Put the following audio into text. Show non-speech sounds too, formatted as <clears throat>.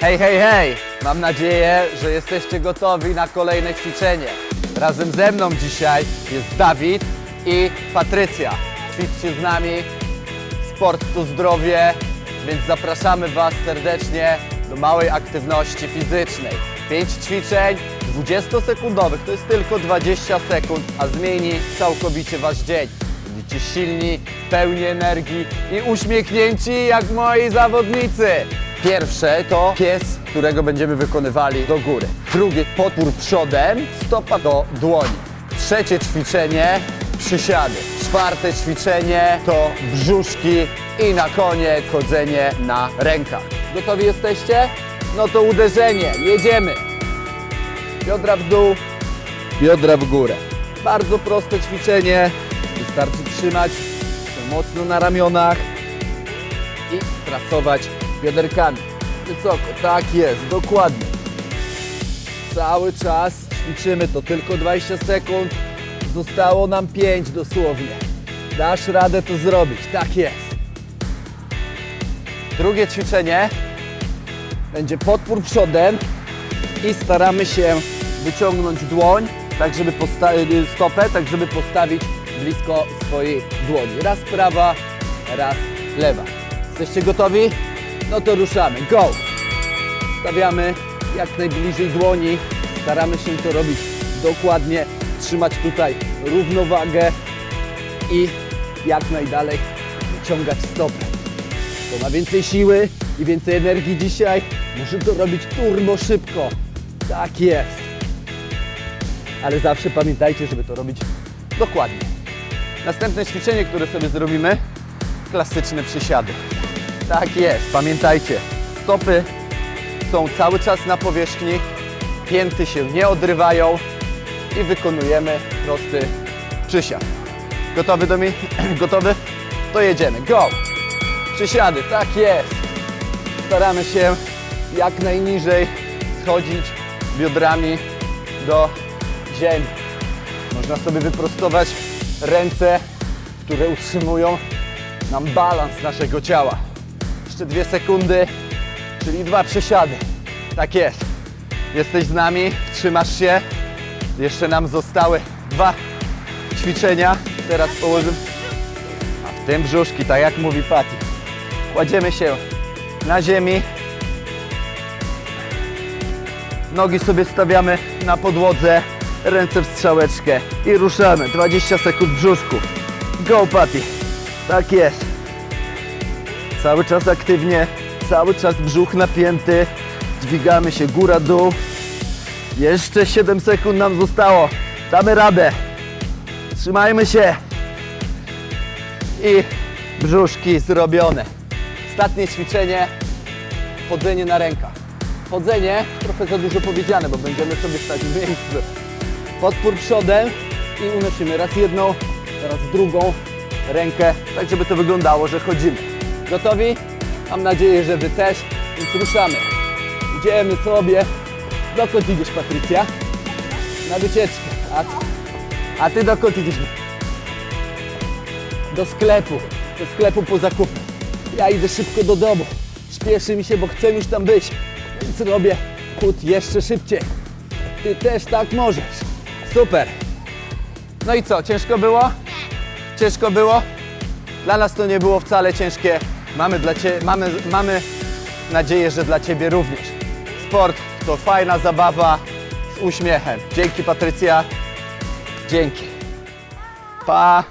Hej, hej, hej! Mam nadzieję, że jesteście gotowi na kolejne ćwiczenie. Razem ze mną dzisiaj jest Dawid i Patrycja. Ćwiczcie z nami. Sport to zdrowie, więc zapraszamy Was serdecznie do małej aktywności fizycznej. 5 ćwiczeń 20-sekundowych, to jest tylko 20 sekund, a zmieni całkowicie Wasz dzień. Będziecie silni, pełni energii i uśmiechnięci jak moi zawodnicy. Pierwsze to pies, którego będziemy wykonywali do góry. Drugie podpór przodem, stopa do dłoni. Trzecie ćwiczenie przysiady. Czwarte ćwiczenie to brzuszki i na koniec chodzenie na rękach. Gotowi jesteście? No to uderzenie, jedziemy. Biodra w dół, biodra w górę. Bardzo proste ćwiczenie. Wystarczy trzymać się mocno na ramionach i pracować bioderkami. Wysoko, tak jest, dokładnie. Cały czas ćwiczymy to tylko 20 sekund. Zostało nam 5 dosłownie. Dasz radę to zrobić, tak jest. Drugie ćwiczenie będzie podpór przodem i staramy się wyciągnąć dłoń, tak żeby stopę, tak żeby postawić blisko swojej dłoni. Raz prawa, raz lewa. Jesteście gotowi? No to ruszamy. Go! Stawiamy jak najbliżej dłoni. Staramy się to robić dokładnie, trzymać tutaj równowagę i jak najdalej wyciągać stopę. Kto ma więcej siły i więcej energii dzisiaj, może to robić turbo szybko. Tak jest. Ale zawsze pamiętajcie, żeby to robić dokładnie. Następne ćwiczenie, które sobie zrobimy, klasyczne przysiady. Tak jest, pamiętajcie, stopy są cały czas na powierzchni, pięty się nie odrywają i wykonujemy prosty przysiad. Gotowy do mnie? <clears throat> Gotowy? To jedziemy. Go! Przysiady, tak jest. Staramy się jak najniżej schodzić biodrami do ziemi. Można sobie wyprostować ręce, które utrzymują nam balans naszego ciała. Jeszcze dwie sekundy, czyli dwa przysiady. Tak jest. Jesteś z nami, trzymasz się. Jeszcze nam zostały dwa ćwiczenia. Teraz położymy. A w tym brzuszki, tak jak mówi Patty. Kładziemy się na ziemi. Nogi sobie stawiamy na podłodze, ręce w strzałeczkę i ruszamy. 20 sekund brzuszku. Go Patty. Tak jest. Cały czas aktywnie, cały czas brzuch napięty. Dźwigamy się góra-dół. Jeszcze 7 sekund nam zostało. Damy radę. Trzymajmy się. I brzuszki zrobione. Ostatnie ćwiczenie. Chodzenie na rękach. Chodzenie, trochę za dużo powiedziane, bo będziemy sobie stać w miejscu. Podpór przodem i unosimy raz jedną, raz drugą rękę, tak żeby to wyglądało, że chodzimy. Gotowi? Mam nadzieję, że Wy też, więc ruszamy. Idziemy sobie. Dokąd idziesz, Patrycja? Na wycieczkę. A, a Ty dokąd idziesz? Do sklepu. Do sklepu po zakupy. Ja idę szybko do domu. Śpieszy mi się, bo chcę już tam być. Więc robię chód jeszcze szybciej. Ty też tak możesz. Super. No i co, ciężko było? Ciężko było? Dla nas to nie było wcale ciężkie. Mamy, dla cie, mamy, mamy nadzieję, że dla Ciebie również. Sport to fajna zabawa z uśmiechem. Dzięki Patrycja. Dzięki. Pa.